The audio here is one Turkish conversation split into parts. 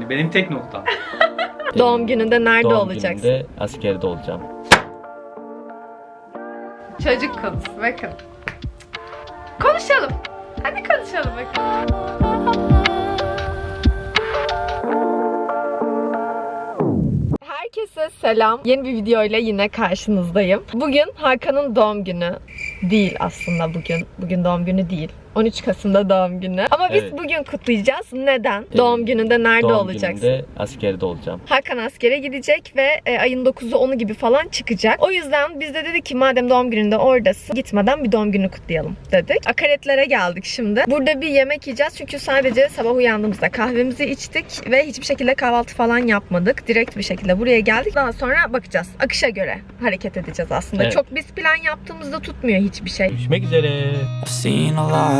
yani. Benim tek noktam. Doğum gününde nerede Doğum olacaksın? günümde askerde olacağım. Çocuk konusu bakın. Konuşalım. Hadi konuşalım bakın. Herkese selam. Yeni bir video ile yine karşınızdayım. Bugün Hakan'ın doğum günü. Değil aslında bugün. Bugün doğum günü değil. 13 Kasım'da doğum günü. Ama biz Evet. bugün kutlayacağız. Neden? Doğum gününde nerede Doğum olacaksın? günümde askerde olacağım. Hakan askere gidecek ve e, ayın 9'u 10'u gibi falan çıkacak. O yüzden biz de dedik ki madem doğum gününde oradasın gitmeden bir doğum günü kutlayalım dedik. Akaretlere geldik şimdi. Burada bir yemek yiyeceğiz çünkü sadece sabah uyandığımızda kahvemizi içtik ve hiçbir şekilde kahvaltı falan yapmadık. Direkt bir şekilde buraya geldik. Daha sonra bakacağız. Akışa göre hareket edeceğiz aslında. Evet. Çok biz plan yaptığımızda tutmuyor hiçbir şey. Görüşmek üzere. I've seen a lot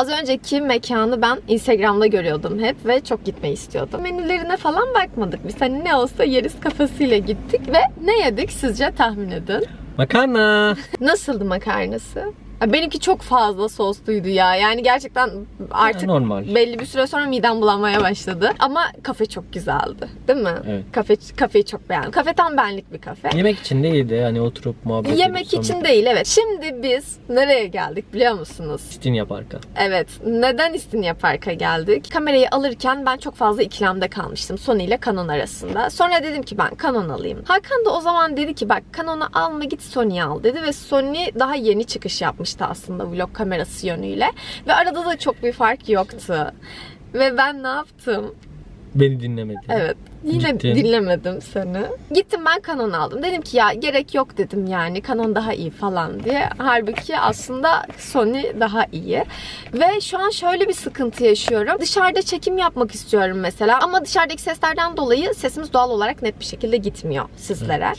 Az önceki mekanı ben Instagram'da görüyordum hep ve çok gitmeyi istiyordum. Menülerine falan bakmadık biz. Hani ne olsa yeriz kafasıyla gittik ve ne yedik sizce tahmin edin. Makarna. Nasıldı makarnası? Benimki çok fazla sosluydu ya. Yani gerçekten artık normal. belli bir süre sonra midem bulanmaya başladı. Ama kafe çok güzeldi. Değil mi? Evet. Kafe, kafeyi çok beğendim. Kafe tam benlik bir kafe. Yemek için değildi. Hani oturup muhabbet Yemek edip için değil evet. Şimdi biz nereye geldik biliyor musunuz? İstinye Park'a. Evet. Neden İstinye Park'a geldik? Kamerayı alırken ben çok fazla ikilemde kalmıştım. Sony ile Canon arasında. Sonra dedim ki ben Canon alayım. Hakan da o zaman dedi ki bak Canon'u alma git Sony al dedi ve Sony daha yeni çıkış yapmıştı aslında vlog kamerası yönüyle. Ve arada da çok bir fark yoktu. Ve ben ne yaptım? Beni dinlemedi. Evet. Yine Gittin. dinlemedim seni. Gittim ben Canon aldım. Dedim ki ya gerek yok dedim yani. Canon daha iyi falan diye. Halbuki aslında Sony daha iyi. Ve şu an şöyle bir sıkıntı yaşıyorum. Dışarıda çekim yapmak istiyorum mesela. Ama dışarıdaki seslerden dolayı sesimiz doğal olarak net bir şekilde gitmiyor sizlere.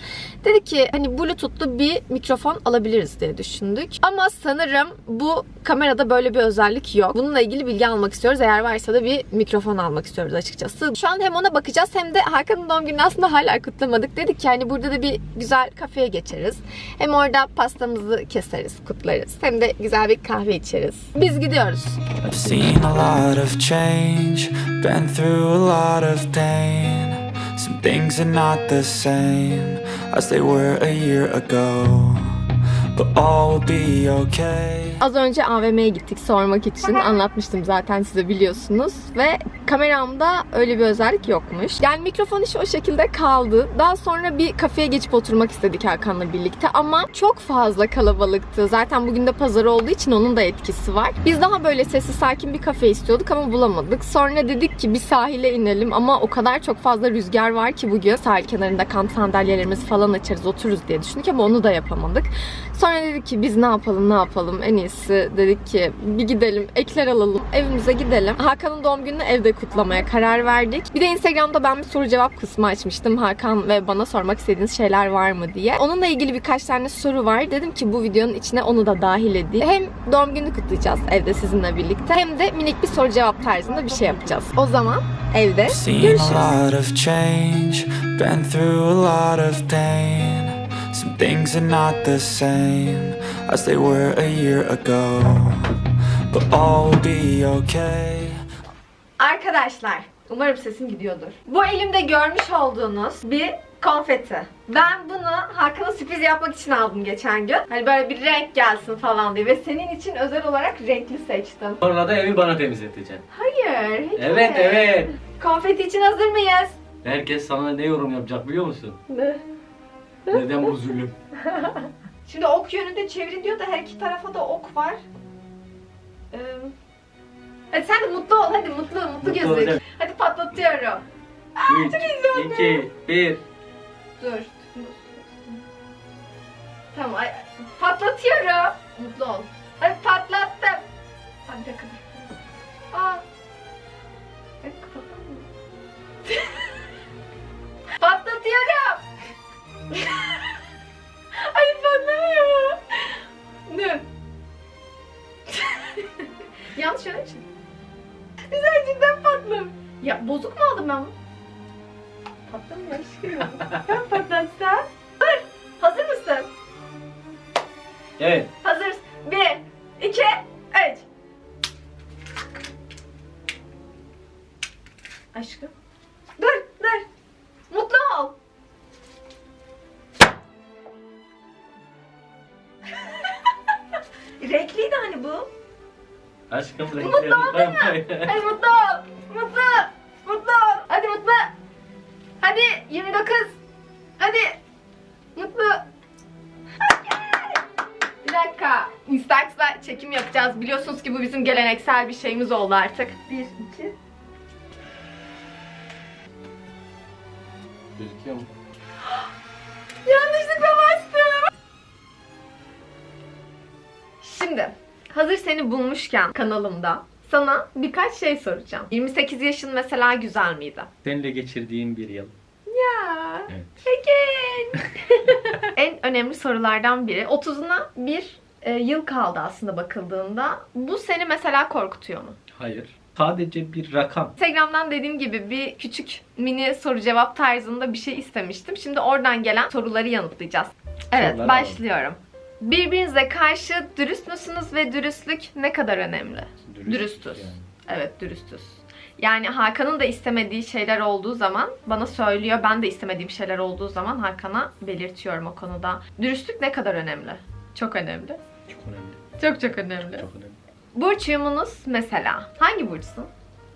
Dedik ki hani bluetoothlu bir mikrofon alabiliriz diye düşündük. Ama sanırım bu kamerada böyle bir özellik yok. Bununla ilgili bilgi almak istiyoruz. Eğer varsa da bir mikrofon almak istiyoruz açıkçası. Şu an hem ona bakacağız hem de Hakan'ın doğum gününü aslında hala kutlamadık. Dedik ki hani burada da bir güzel kafeye geçeriz. Hem orada pastamızı keseriz, kutlarız. Hem de güzel bir kahve içeriz. Biz gidiyoruz. I've seen a lot of change, been through a lot of pain. Some things are not the same as they were a year ago. But all will be okay. Az önce AVM'ye gittik sormak için. Anlatmıştım zaten size biliyorsunuz. Ve kameramda öyle bir özellik yokmuş. Yani mikrofon işi o şekilde kaldı. Daha sonra bir kafeye geçip oturmak istedik Hakan'la birlikte. Ama çok fazla kalabalıktı. Zaten bugün de pazar olduğu için onun da etkisi var. Biz daha böyle sessiz sakin bir kafe istiyorduk ama bulamadık. Sonra dedik ki bir sahile inelim ama o kadar çok fazla rüzgar var ki bugün sahil kenarında kamp sandalyelerimizi falan açarız otururuz diye düşündük ama onu da yapamadık. Sonra dedik ki biz ne yapalım ne yapalım en iyisi dedik ki bir gidelim ekler alalım evimize gidelim. Hakan'ın doğum gününü evde kutlamaya karar verdik. Bir de Instagram'da ben bir soru cevap kısmı açmıştım. Hakan ve bana sormak istediğiniz şeyler var mı diye. Onunla ilgili birkaç tane soru var. Dedim ki bu videonun içine onu da dahil edeyim. Hem doğum günü kutlayacağız evde sizinle birlikte hem de minik bir soru cevap tarzında bir şey yapacağız. O zaman evde görüşürüz. things are not the same as they were a year ago. But all will be okay. Arkadaşlar, umarım sesim gidiyordur. Bu elimde görmüş olduğunuz bir konfeti. Ben bunu Hakan'a sürpriz yapmak için aldım geçen gün. Hani böyle bir renk gelsin falan diye ve senin için özel olarak renkli seçtim. Sonra da evi bana temizleteceksin. Hayır. hiç Evet öyle. evet. Konfeti için hazır mıyız? Herkes sana ne yorum yapacak biliyor musun? Ne? Neden bu zulüm? Şimdi ok yönünde çevirin diyor da her iki tarafa da ok var. Ee, hadi sen de mutlu ol. Hadi mutlu mutlu, mutlu gözük. Olacağım. Hadi patlatıyorum. Aa, Üç, çok heyecanlı. İki, bir. Dur. Tamam. Ay, patlatıyorum. Mutlu ol. Hadi patlattım. Hadi bir. Aa. Patlatıyorum. Bozuk mu aldım ben bunu? Patlamıyor aşkım. Ben patlatsam. Dur. Hazır mısın? Evet. Hazır. Bir, iki, üç. Aşkım. Dur, dur. Mutlu ol. Renkliydi hani bu. Aşkım Mutlu renklerini oldun mu? Hadi mutlu ol. Mutlu. Mutlu 29. Hadi. Mutlu. Bir dakika. Instax'la çekim yapacağız. Biliyorsunuz ki bu bizim geleneksel bir şeyimiz oldu artık. Bir, iki. Gözüküyor mu? Yanlışlıkla bastım. Şimdi hazır seni bulmuşken kanalımda sana birkaç şey soracağım. 28 yaşın mesela güzel miydi? Seninle geçirdiğim bir yıl. Ya. Evet. Again. en önemli sorulardan biri. 30'una bir e, yıl kaldı aslında bakıldığında. Bu seni mesela korkutuyor mu? Hayır. Sadece bir rakam. Instagram'dan dediğim gibi bir küçük mini soru cevap tarzında bir şey istemiştim. Şimdi oradan gelen soruları yanıtlayacağız. Evet, Soruları başlıyorum. Birbirinize karşı dürüst müsünüz ve dürüstlük ne kadar önemli? Dürüstüz. yani. Evet, dürüstüz. Yani Hakan'ın da istemediği şeyler olduğu zaman bana söylüyor. Ben de istemediğim şeyler olduğu zaman Hakan'a belirtiyorum o konuda. Dürüstlük ne kadar önemli? Çok önemli. Çok önemli. Çok çok önemli. Çok önemli. Burç uyumunuz mesela. Hangi burçsun?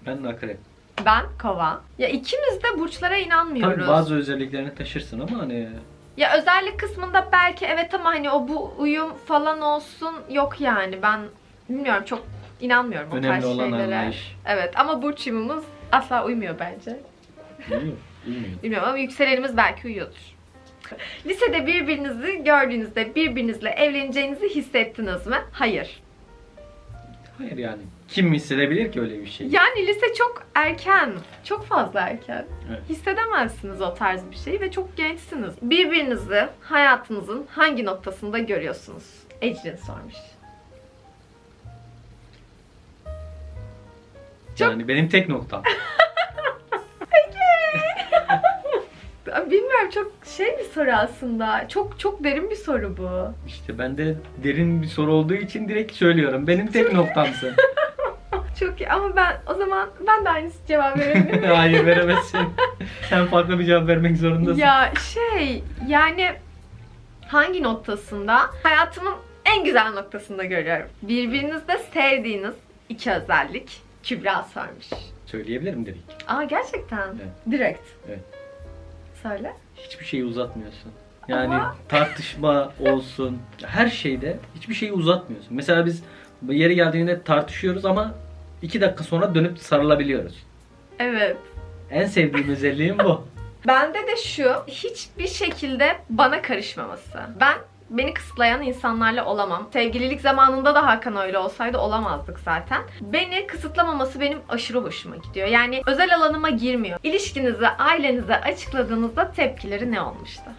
Ben de akrep. Ben kova. Ya ikimiz de burçlara inanmıyoruz. Tabii bazı özelliklerini taşırsın ama hani Ya özellik kısmında belki evet ama hani o bu uyum falan olsun yok yani. Ben bilmiyorum çok inanmıyorum o önemli tarz olan şeylere. anlayış. Evet ama burç uyumumuz asla uymuyor bence. Bilmiyorum. Bilmiyorum. Bilmiyorum ama yükselenimiz belki uyuyordur. Lisede birbirinizi gördüğünüzde birbirinizle evleneceğinizi hissettiniz mi? Hayır. Hayır yani. Kim hissedebilir ki öyle bir şey? Yani lise çok erken. Çok fazla erken. Evet. Hissedemezsiniz o tarz bir şeyi ve çok gençsiniz. Birbirinizi hayatınızın hangi noktasında görüyorsunuz? Ecrin sormuş. Çok- Yani benim tek noktam. Bilmiyorum çok şey bir soru aslında. Çok çok derin bir soru bu. İşte ben de derin bir soru olduğu için direkt söylüyorum. Benim tek noktamsın. Çok iyi ama ben o zaman ben de aynı cevap verebilirim. Hayır veremezsin. Sen farklı bir cevap vermek zorundasın. Ya şey yani hangi noktasında? Hayatımın en güzel noktasında görüyorum. Birbirinizde sevdiğiniz iki özellik. Kübra sormuş. Söyleyebilirim direkt. Aa gerçekten. Evet. Direkt. Evet. Söyle. Hiçbir şeyi uzatmıyorsun. Yani Ama- tartışma olsun, her şeyde hiçbir şeyi uzatmıyorsun. Mesela biz yeri geldiğinde tartışıyoruz ama iki dakika sonra dönüp sarılabiliyoruz. Evet. En sevdiğim özelliğim bu. Bende de şu hiçbir şekilde bana karışmaması. Ben beni kısıtlayan insanlarla olamam. Sevgililik zamanında da Hakan öyle olsaydı olamazdık zaten. Beni kısıtlamaması benim aşırı hoşuma gidiyor. Yani özel alanıma girmiyor. İlişkinizi ailenize açıkladığınızda tepkileri ne olmuştu?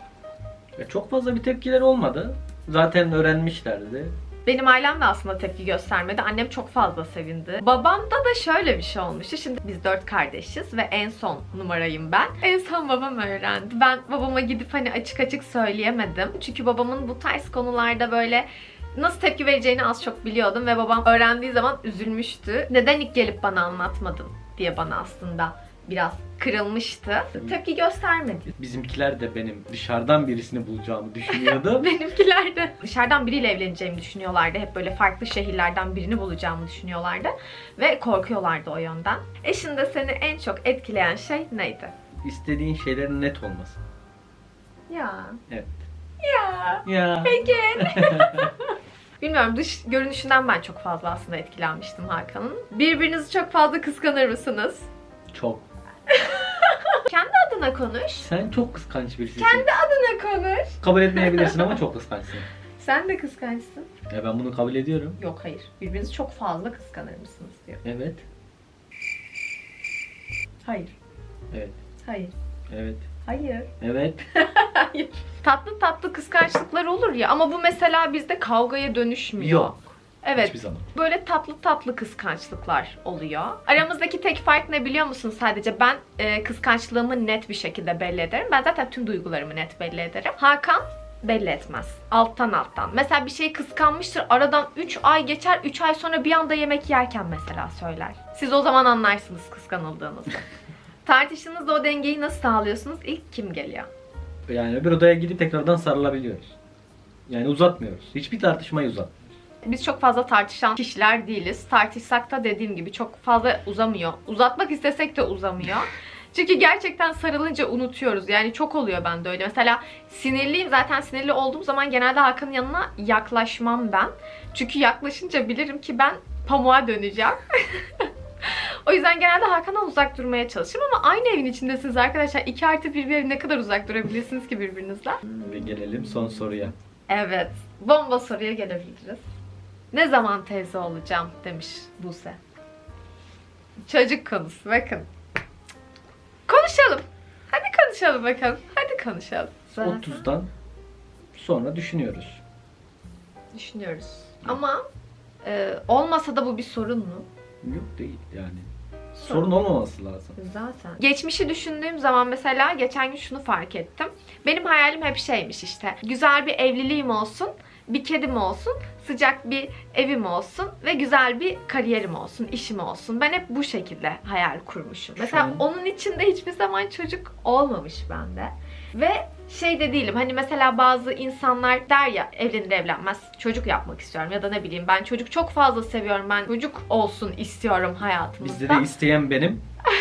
Çok fazla bir tepkiler olmadı. Zaten öğrenmişlerdi. Benim ailem de aslında tepki göstermedi. Annem çok fazla sevindi. Babamda da şöyle bir şey olmuştu. Şimdi biz dört kardeşiz ve en son numarayım ben. En son babam öğrendi. Ben babama gidip hani açık açık söyleyemedim. Çünkü babamın bu tarz konularda böyle nasıl tepki vereceğini az çok biliyordum ve babam öğrendiği zaman üzülmüştü. Neden ilk gelip bana anlatmadın diye bana aslında biraz kırılmıştı. Tepki göstermedi. Bizimkiler de benim dışarıdan birisini bulacağımı düşünüyordu. Benimkiler de dışarıdan biriyle evleneceğimi düşünüyorlardı. Hep böyle farklı şehirlerden birini bulacağımı düşünüyorlardı. Ve korkuyorlardı o yönden. Eşinde seni en çok etkileyen şey neydi? İstediğin şeylerin net olması. Ya. Evet. Ya. Ya. Peki. Bilmiyorum dış görünüşünden ben çok fazla aslında etkilenmiştim Hakan'ın. Birbirinizi çok fazla kıskanır mısınız? Çok. Kendi adına konuş. Sen çok kıskanç birisin. Kendi adına konuş. Kabul etmeyebilirsin ama çok kıskançsın. Sen de kıskançsın. Ya ben bunu kabul ediyorum. Yok hayır. Birbirinizi çok fazla kıskanır mısınız diyor. Evet. Hayır. Evet. Hayır. Evet. Hayır. Evet. Hayır. Tatlı tatlı kıskançlıklar olur ya ama bu mesela bizde kavgaya dönüşmüyor. Yok. Evet. Hiçbir zaman. Böyle tatlı tatlı kıskançlıklar oluyor. Aramızdaki tek fark ne biliyor musun sadece? Ben e, kıskançlığımı net bir şekilde belli ederim. Ben zaten tüm duygularımı net belli ederim. Hakan belli etmez. Alttan alttan. Mesela bir şeyi kıskanmıştır. Aradan 3 ay geçer. 3 ay sonra bir anda yemek yerken mesela söyler. Siz o zaman anlarsınız kıskanıldığınızı. Tartıştığınızda o dengeyi nasıl sağlıyorsunuz? İlk kim geliyor? Yani öbür odaya gidip tekrardan sarılabiliyoruz. Yani uzatmıyoruz. Hiçbir tartışmayı uzatmıyoruz. Biz çok fazla tartışan kişiler değiliz. Tartışsak da dediğim gibi çok fazla uzamıyor. Uzatmak istesek de uzamıyor. Çünkü gerçekten sarılınca unutuyoruz. Yani çok oluyor bende öyle. Mesela sinirliyim. Zaten sinirli olduğum zaman genelde Hakan'ın yanına yaklaşmam ben. Çünkü yaklaşınca bilirim ki ben pamuğa döneceğim. o yüzden genelde Hakan'dan uzak durmaya çalışırım ama aynı evin içindesiniz arkadaşlar. İki artı bir bir ev ne kadar uzak durabilirsiniz ki birbirinizden? Ve gelelim son soruya. Evet. Bomba soruya gelebiliriz. Ne zaman teyze olacağım demiş Buse. Çocuk konusu bakın. Konuşalım. Hadi konuşalım bakalım. Hadi konuşalım. Zaten 30'dan sonra düşünüyoruz. Düşünüyoruz. Ama e, olmasa da bu bir sorun mu? Yok değil yani. Sorun olmaması lazım. Zaten. Geçmişi düşündüğüm zaman mesela geçen gün şunu fark ettim. Benim hayalim hep şeymiş işte. Güzel bir evliliğim olsun, bir kedim olsun, sıcak bir evim olsun ve güzel bir kariyerim olsun, işim olsun. Ben hep bu şekilde hayal kurmuşum. Mesela an- onun içinde hiçbir zaman çocuk olmamış bende. Ve şey de değilim hani mesela bazı insanlar der ya evlenir evlenmez çocuk yapmak istiyorum ya da ne bileyim ben çocuk çok fazla seviyorum ben çocuk olsun istiyorum hayatımızda. Bizde de isteyen benim.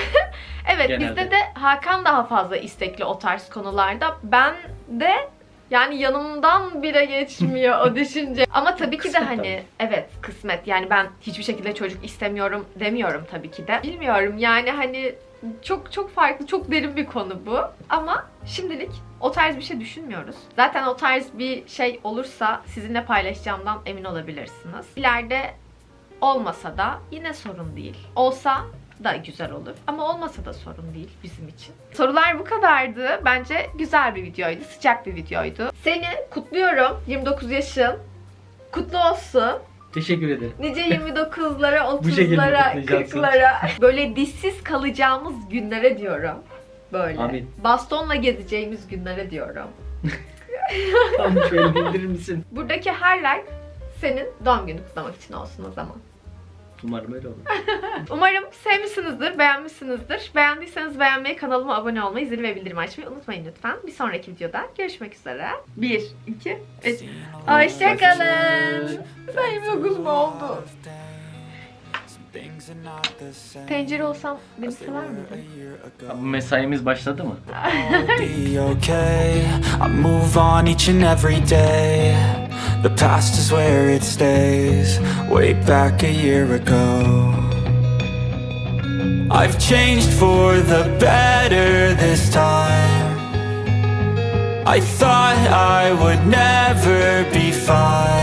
Evet Genelde. bizde de Hakan daha fazla istekli o tarz konularda. Ben de yani yanımdan bile geçmiyor o düşünce. Ama tabii ki de Kısmet hani tabii. evet kısmet. Yani ben hiçbir şekilde çocuk istemiyorum demiyorum tabii ki de. Bilmiyorum yani hani çok çok farklı, çok derin bir konu bu. Ama şimdilik o tarz bir şey düşünmüyoruz. Zaten o tarz bir şey olursa sizinle paylaşacağımdan emin olabilirsiniz. İleride olmasa da yine sorun değil. Olsa da güzel olur. Ama olmasa da sorun değil bizim için. Sorular bu kadardı. Bence güzel bir videoydu. Sıcak bir videoydu. Seni kutluyorum. 29 yaşın. Kutlu olsun. Teşekkür ederim. Nice 29'lara, Bu şekilde 30'lara, kutlayacaksın. 40'lara. Böyle dişsiz kalacağımız günlere diyorum. Böyle. Amin. Bastonla gezeceğimiz günlere diyorum. Tam şöyle bildirir misin? Buradaki her like senin doğum günü kutlamak için olsun o zaman. Umarım öyle olur. Umarım sevmişsinizdir, beğenmişsinizdir. Beğendiyseniz beğenmeyi, kanalıma abone olmayı, zil ve bildirim açmayı unutmayın lütfen. Bir sonraki videoda görüşmek üzere. 1, 2, 3. Hoşçakalın. 9 mu oldu? Tencere olsam beni sever miydin? Mesaimiz başladı mı? The past is where it stays. Way back a year ago. I've changed for the better this time. I thought I would never be fine.